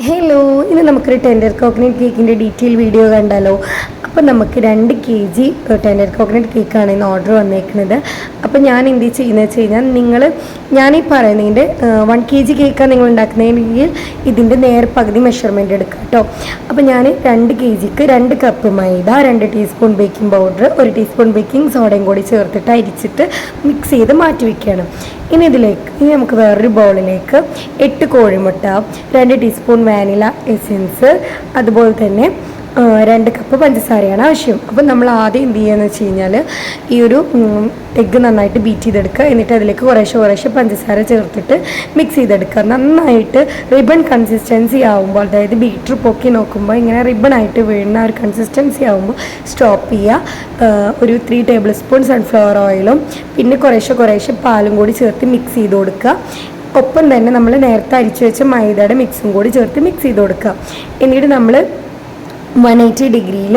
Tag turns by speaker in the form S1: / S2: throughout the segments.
S1: Hello. ഇന്ന് നമുക്കൊരു tender coconut കേക്കിന്റെ ഡീറ്റെയിൽ വീഡിയോ കണ്ടാലോ? അപ്പോൾ നമുക്ക് രണ്ട് കെ ജി ടെൻഡർ കോക്കനട്ട് കേക്കാണ് ഇന്ന് ഓർഡർ വന്നേക്കുന്നത് അപ്പോൾ ഞാൻ എന്ത് ചെയ്യുന്നത് വെച്ച് കഴിഞ്ഞാൽ നിങ്ങൾ ഞാനീ പറയുന്നതിന്റെ വൺ കെ ജി കേക്കാണ് നിങ്ങൾ ഉണ്ടാക്കുന്നതെങ്കിൽ ഇതിന്റെ നേർ പകുതി മെഷർമെന്റ് എടുക്കുക കേട്ടോ. അപ്പോൾ ഞാൻ രണ്ട് കെ ജിക്ക് രണ്ട് കപ്പ് മൈദ രണ്ട് ടീസ്പൂൺ ബേക്കിംഗ് പൗഡർ ഒരു ടീസ്പൂൺ ബേക്കിംഗ് സോഡയും കൂടി ചേർത്തിട്ട് അരിച്ചിട്ട് മിക്സ് ചെയ്ത് മാറ്റി വയ്ക്കുകയാണ് ഇനി ഇതിലേക്ക് ഇനി നമുക്ക് വേറൊരു ബൗളിലേക്ക് എട്ട് കോഴിമുട്ട രണ്ട് ടീസ്പൂൺ വാനില എസെൻസ് അതുപോലെ തന്നെ രണ്ട് കപ്പ് പഞ്ചസാരയാണ് ആവശ്യം. അപ്പം നമ്മൾ ആദ്യം എന്ത് ചെയ്യുകയെന്ന് വെച്ച് കഴിഞ്ഞാൽ ഈ ഒരു എഗ്ഗ് നന്നായിട്ട് ബീറ്റ് ചെയ്തെടുക്കുക. എന്നിട്ട് അതിലേക്ക് കുറേശ്ശെ കുറേശ്ശെ പഞ്ചസാര ചേർത്തിട്ട് മിക്സ് ചെയ്തെടുക്കുക. നന്നായിട്ട് റിബൺ കൺസിസ്റ്റൻസി ആവുമ്പോൾ അതായത് ബീറ്റർ പൊക്കി നോക്കുമ്പോൾ ഇങ്ങനെ റിബൺ ആയിട്ട് വീഴുന്ന ഒരു കൺസിസ്റ്റൻസി ആവുമ്പോൾ സ്റ്റോപ്പ് ചെയ്യുക. ഒരു ത്രീ ടേബിൾ സ്പൂൺ സൺഫ്ലവർ ഓയിലും പിന്നെ കുറേശ്ശെ കുറേശ്ശെ പാലും കൂടി ചേർത്ത് മിക്സ് ചെയ്ത് കൊടുക്കുക. ഒപ്പം തന്നെ നമ്മൾ നേരത്തെ അരിച്ചു വെച്ച മൈദയുടെ മിക്സും കൂടി ചേർത്ത് മിക്സ് ചെയ്ത് കൊടുക്കുക. എന്നിട്ട് നമ്മൾ വൺ എയ്റ്റി ഡിഗ്രിയിൽ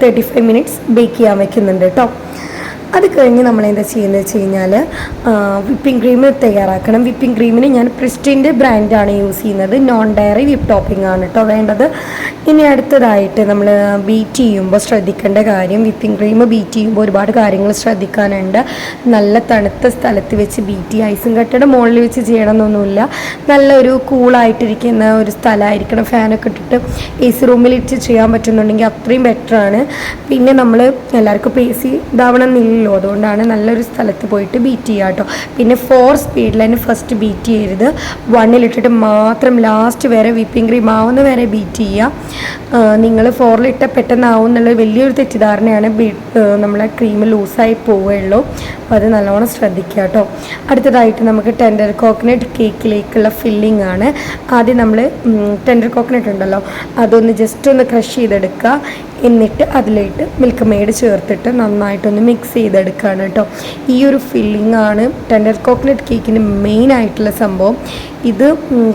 S1: തേർട്ടി ഫൈവ് മിനിറ്റ്സ് ബേക്ക് ചെയ്യാൻ വെക്കുന്നുണ്ട് കേട്ടോ അത് കഴിഞ്ഞ് നമ്മൾ എന്താ ചെയ്യുന്നത് വെച്ച് കഴിഞ്ഞാൽ വിപ്പിംഗ് ക്രീം തയ്യാറാക്കണം. വിപ്പിംഗ് ക്രീമിന് ഞാൻ പ്രിസ്റ്റിന്റെ ബ്രാൻഡാണ് യൂസ് ചെയ്യുന്നത്. നോൺ ഡയറി വിപ്പ് ടോപ്പിംഗ് ആണ് കേട്ടോ വേണ്ടത്. ഇനി അടുത്തതായിട്ട് നമ്മൾ ബീറ്റ് ചെയ്യുമ്പോൾ ശ്രദ്ധിക്കേണ്ട കാര്യം വിപ്പിംഗ് ക്രീം ബീറ്റ് ചെയ്യുമ്പോൾ ഒരുപാട് കാര്യങ്ങൾ ശ്രദ്ധിക്കാനുണ്ട്. നല്ല തണുത്ത സ്ഥലത്ത് വെച്ച് ബീറ്റ് ചെയ്യുക ഐസും കട്ടയുടെ മുകളിൽ വെച്ച് ചെയ്യണമെന്നൊന്നുമില്ല. നല്ലൊരു കൂളായിട്ടിരിക്കുന്ന ഒരു സ്ഥലമായിരിക്കണം. ഫാനൊക്കെ ഇട്ടിട്ട് എ സി റൂമിലിട്ട് ചെയ്യാൻ പറ്റുന്നുണ്ടെങ്കിൽ അത്രയും ബെറ്ററാണ്. പിന്നെ നമ്മൾ എല്ലാവർക്കും ഇപ്പോൾ എ സി ഇതാവണം എന്നില്ലല്ലോ അതുകൊണ്ടാണ് നല്ലൊരു സ്ഥലത്ത് പോയിട്ട് ബീറ്റ് ചെയ്യുക കേട്ടോ പിന്നെ ഫോർ സ്പീഡിൽ തന്നെ ഫസ്റ്റ് ബീറ്റ് ചെയ്യരുത്. വണ്ണിലിട്ടിട്ട് മാത്രം ലാസ്റ്റ് വരെ വിപ്പിംഗ് ക്രീം ആവുന്ന വരെ ബീറ്റ് ചെയ്യുക നിങ്ങൾ ഫോറിലിട്ട പെട്ടെന്നാവും എന്നുള്ള വലിയൊരു തെറ്റിദ്ധാരണയാണ്. നമ്മളെ ക്രീം ലൂസായി പോവുകയുള്ളൂ. അപ്പോൾ അത് നല്ലോണം ശ്രദ്ധിക്കുക കേട്ടോ അടുത്തതായിട്ട് നമുക്ക് ടെൻഡർ കോക്കനട്ട് കേക്കിലേക്കുള്ള ഫില്ലിംഗ് ആണ്. ആദ്യം നമ്മൾ ടെൻഡർ കോക്കനട്ട് ഉണ്ടല്ലോ. അതൊന്ന് ജസ്റ്റ് ഒന്ന് ക്രഷ് ചെയ്തെടുക്കുക എന്നിട്ട് അതിലേക്ക് മിൽക്ക് മെയ്ഡ് ചേർത്തിട്ട് നന്നായിട്ടൊന്ന് മിക്സ് ചെയ്തെടുക്കുകയാണ് കേട്ടോ. ഈ ഒരു ഫില്ലിംഗ് ആണ് ടെൻഡർ കോക്കനട്ട് കേക്കിന് മെയിൻ ആയിട്ടുള്ള സംഭവം. ഇത്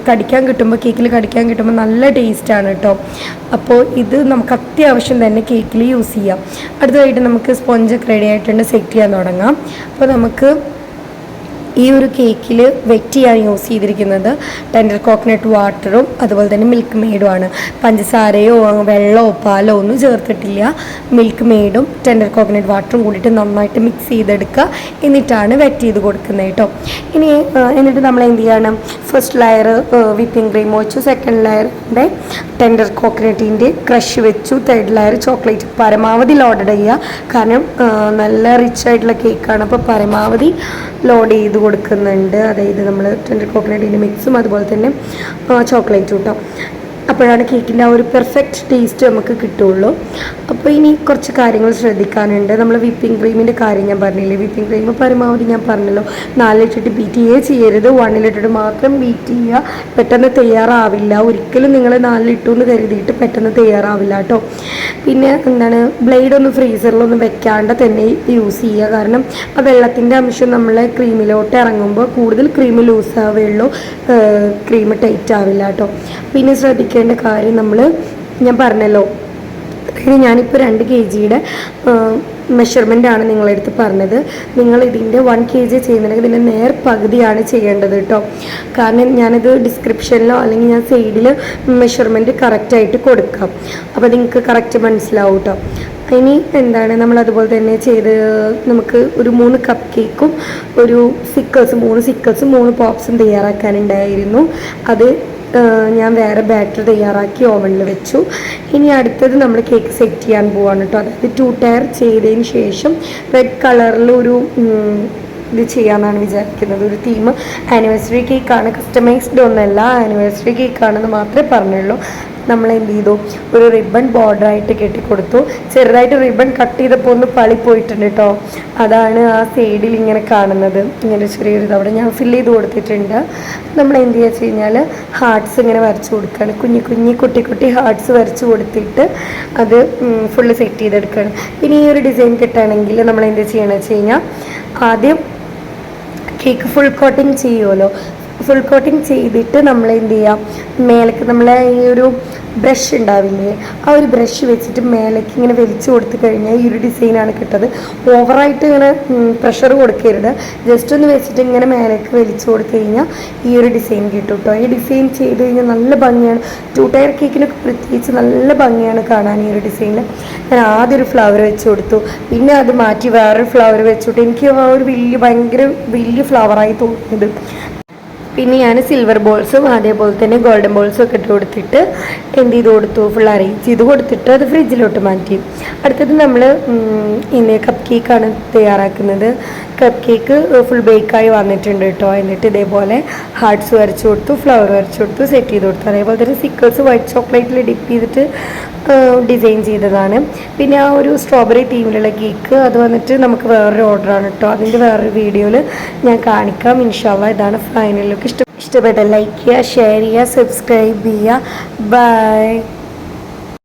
S1: കടിക്കാൻ കിട്ടുമ്പോൾ കേക്കിൽ കടിക്കാൻ കിട്ടുമ്പോൾ നല്ല ടേസ്റ്റാണ് കേട്ടോ. അപ്പോൾ ഇത് നമുക്ക് അത്യാവശ്യം തന്നെ കേക്കിൽ യൂസ് ചെയ്യാം. അടുത്തതായിട്ട് നമുക്ക് സ്പോഞ്ചൊക്കെ റെഡി ആയിട്ടുണ്ട് സെറ്റ് ചെയ്യാൻ തുടങ്ങാം. അപ്പോൾ നമുക്ക് ഈ ഒരു കേക്കിൽ വെറ്റ് ചെയ്യാൻ യൂസ് ചെയ്തിരിക്കുന്നത്. ടെൻഡർ കോക്കനട്ട് വാട്ടറും അതുപോലെ തന്നെ മിൽക്ക് മെയ്ഡും ആണ്. പഞ്ചസാരയോ വെള്ളമോ പാലോ ഒന്നും ചേർത്തിട്ടില്ല. മിൽക്ക് മെയ്ഡും ടെൻഡർ കോക്കനട്ട് വാട്ടറും കൂടിയിട്ട് നന്നായിട്ട് മിക്സ് ചെയ്തെടുക്കുക. എന്നിട്ടാണ് വെറ്റ് ചെയ്ത് കൊടുക്കുന്നത് കേട്ടോ. ഇനി എന്നിട്ട് നമ്മൾ എന്ത് ചെയ്യണം? ഫസ്റ്റ് ലെയർ വിപ്പിംഗ് ക്രീം വെച്ചു സെക്കൻഡ് ലെയറിന്റെ ടെൻഡർ കോക്കനട്ടിന്റെ ക്രഷ് വെച്ചു. തേർഡ് ലെയർ ചോക്ലേറ്റ് പരമാവധി ലോഡ് ചെയ്യുക. കാരണം നല്ല റിച്ച് ആയിട്ടുള്ള കേക്കാണ് അപ്പോൾ പരമാവധി ലോഡ് ചെയ്ത് കൊടുക്കുന്നുണ്ട്. അതായത് നമ്മൾ ടെൻഡർ കോക്കനട്ടിന്റെ മിക്സും അതുപോലെ തന്നെ ചോക്ലേറ്റ് കേട്ടോ അപ്പോഴാണ് കേക്കിന്റെ ആ ഒരു പെർഫെക്റ്റ് ടേസ്റ്റ് നമുക്ക് കിട്ടുള്ളൂ. അപ്പോൾ ഇനി കുറച്ച് കാര്യങ്ങൾ ശ്രദ്ധിക്കാനുണ്ട്. നമ്മൾ വിപ്പിംഗ് ക്രീമിന്റെ കാര്യം ഞാൻ പറഞ്ഞില്ലേ? വിപ്പിംഗ് ക്രീം പരമാവധി ഞാൻ പറഞ്ഞല്ലോ. ലിറ്റർ ബീറ്റ് ചെയ്യേ ചെയ്യരുത്. വണ്ണിലിട്ടിട്ട് മാത്രം ബീറ്റ് ചെയ്യുക. പെട്ടെന്ന് തയ്യാറാവില്ല. ഒരിക്കലും നിങ്ങൾ നാലിലിട്ടു എന്ന് കരുതിയിട്ട് പെട്ടെന്ന് തയ്യാറാവില്ല കേട്ടോ. പിന്നെ എന്താണ്? ബ്ലേഡ് ഒന്ന് ഫ്രീസറിലൊന്നും വെക്കാണ്ട് തന്നെ യൂസ് ചെയ്യുക. കാരണം ആ വെള്ളത്തിന്റെ അംശം നമ്മളെ ക്രീമിലോട്ട് ഇറങ്ങുമ്പോൾ കൂടുതൽ ക്രീം ലൂസ് ആവുകയുള്ളൂ. ക്രീം ടൈറ്റ് ആവില്ല കേട്ടോ. പിന്നെ ശ്രദ്ധിക്കേണ്ട കാര്യം നമ്മൾ ഞാൻ പറഞ്ഞല്ലോ. അതായത് ഞാനിപ്പോൾ രണ്ട് കെ ജിയുടെ മെഷർമെന്റ് ആണ് നിങ്ങളെടുത്ത് പറഞ്ഞത്. നിങ്ങൾ ഇതിന്റെ വൺ കെ ജി ചെയ്യുന്നുണ്ടെങ്കിൽ ഇതിന്റെ നേർ പകുതിയാണ് ചെയ്യേണ്ടത് കേട്ടോ കാരണം ഞാനത് ഡിസ്ക്രിപ്ഷനിലോ അല്ലെങ്കിൽ ഞാൻ സൈഡിൽ മെഷർമെന്റ് കറക്റ്റായിട്ട് കൊടുക്കാം. അപ്പോൾ നിങ്ങൾക്ക് കറക്റ്റ് മനസ്സിലാവും കേട്ടോ ഇനി എന്താണ് നമ്മൾ അതുപോലെ തന്നെ ചെയ്ത് നമുക്ക് ഒരു മൂന്ന് കപ്പ് കേക്കും ഒരു സിക്കേഴ്സ് മൂന്ന് സിക്കേഴ്സും മൂന്ന് പോപ്സും തയ്യാറാക്കാനുണ്ടായിരുന്നു. അത് ഞാൻ വേറെ ബാറ്റർ തയ്യാറാക്കി ഓവനിൽ വെച്ചു. ഇനി അടുത്തത് നമ്മൾ കേക്ക് സെറ്റ് ചെയ്യാൻ പോവാണ് കേട്ടോ അതായത് ടു ടയർ ചെയ്തതിന് ശേഷം റെഡ് കളറിൽ ഒരു ഇത് ചെയ്യാമെന്നാണ് വിചാരിക്കുന്നത്. ഒരു തീം ആനിവേഴ്സറി കേക്കാണ് കസ്റ്റമൈസ്ഡ് ഒന്നല്ല. ആനിവേഴ്സറി കേക്കാണെന്ന് മാത്രമേ പറഞ്ഞുള്ളൂ. നമ്മൾ എന്ത് ചെയ്തു ഒരു റിബൺ ബോർഡറായിട്ട് കെട്ടിക്കൊടുത്തു. ചെറുതായിട്ട് റിബൺ കട്ട് ചെയ്തപ്പോൾ ഒന്ന് പളി പോയിട്ടുണ്ട് കേട്ടോ അതാണ് ആ സൈഡിൽ ഇങ്ങനെ കാണുന്നത്. ഇങ്ങനെ ചെറിയൊരു അവിടെ ഞാൻ ഫില്ല് ചെയ്ത് കൊടുത്തിട്ടുണ്ട്. നമ്മൾ എന്ത് ചെയ്യുക വെച്ച് കഴിഞ്ഞാൽ ഹാർട്ട്സ് ഇങ്ങനെ വരച്ച് കൊടുക്കുകയാണ് കുഞ്ഞി കുഞ്ഞി കുട്ടി കുട്ടി ഹാർട്ട്സ് വരച്ച് കൊടുത്തിട്ട് അത് ഫുള്ള് സെറ്റ് ചെയ്തെടുക്കുകയാണ് പിന്നെ ഈ ഒരു ഡിസൈൻ കിട്ടുകയാണെങ്കിൽ നമ്മൾ എന്ത് ചെയ്യണമെന്ന് വെച്ച് കഴിഞ്ഞാൽ ആദ്യം കേക്ക് ഫുൾ കോട്ടിങ് ചെയ്യുമല്ലോ ഫുൾ കോട്ടിങ് ചെയ്തിട്ട് നമ്മൾ എന്ത് ചെയ്യാം? മേലേക്ക് നമ്മളെ ഈ ഒരു ബ്രഷ് ഉണ്ടാവില്ലേ? ആ ഒരു ബ്രഷ് വെച്ചിട്ട് മേലേക്ക് ഇങ്ങനെ വലിച്ചു കൊടുത്തു കഴിഞ്ഞാൽ ഈ ഒരു ഡിസൈനാണ് കിട്ടത്. ഓവറായിട്ട് ഇങ്ങനെ പ്രഷർ കൊടുക്കരുത്. ജസ്റ്റ് ഒന്ന് വെച്ചിട്ട് ഇങ്ങനെ മേലേക്ക് വലിച്ചു കൊടുത്തു കഴിഞ്ഞാൽ ഈ ഒരു ഡിസൈൻ കിട്ടും കേട്ടോ ഈ ഡിസൈൻ ചെയ്ത് കഴിഞ്ഞാൽ നല്ല ഭംഗിയാണ്. ടു ടയർ കേക്കിനൊക്കെ പ്രത്യേകിച്ച് നല്ല ഭംഗിയാണ് കാണാൻ ഈ ഒരു ഡിസൈനിൽ ഞാൻ ആദ്യം ഒരു ഫ്ലവർ വെച്ച് കൊടുത്തു. പിന്നെ അത് മാറ്റി വേറൊരു ഫ്ലവർ വെച്ചിട്ട് എനിക്ക് ആ ഒരു വലിയ ഭയങ്കര വലിയ ഫ്ലവറായി തോന്നിയത്. പിന്നെ ഞാൻ സിൽവർ ബോൾസും അതേപോലെ തന്നെ ഗോൾഡൻ ബോൾസും ഒക്കെ ഇട്ട് കൊടുത്തിട്ട് എന്ത് ചെയ്ത് കൊടുത്തു? ഫുൾ അറേഞ്ച് ചെയ്ത് കൊടുത്തിട്ട് അത് ഫ്രിഡ്ജിലോട്ട് മാറ്റി. അടുത്തത് നമ്മൾ ഇന്ന് കപ്പ് കേക്കാണ് തയ്യാറാക്കുന്നത്. കപ്പ് കേക്ക് ഫുൾ ബേക്കായി വന്നിട്ടുണ്ട് കേട്ടോ എന്നിട്ട് ഇതേപോലെ ഹാർട്ട്സ് വരച്ച് കൊടുത്തു ഫ്ലവർ വരച്ച് കൊടുത്തു സെറ്റ് ചെയ്ത് കൊടുത്തു. അതേപോലെ തന്നെ സിക്കിൾസ് വൈറ്റ് ചോക്ലേറ്റിൽ ഡിപ്പ് ചെയ്തിട്ട് ഡിസൈൻ ചെയ്തതാണ്. പിന്നെ ആ ഒരു സ്ട്രോബെറി തീമിലുള്ള കേക്ക് അത് വന്നിട്ട് നമുക്ക് വേറൊരു ഓർഡറാണ് കേട്ടോ അതിന്റെ വേറൊരു വീഡിയോയിൽ ഞാൻ കാണിക്കാം. ഇൻഷാല്ല ഇതാണ് ഫൈനൽ ഇഷ്ടപ്പെട്ട ലൈക്ക് ചെയ്യുക ഷെയർ ചെയ്യുക സബ്സ്ക്രൈബ് ചെയ്യുക ബൈ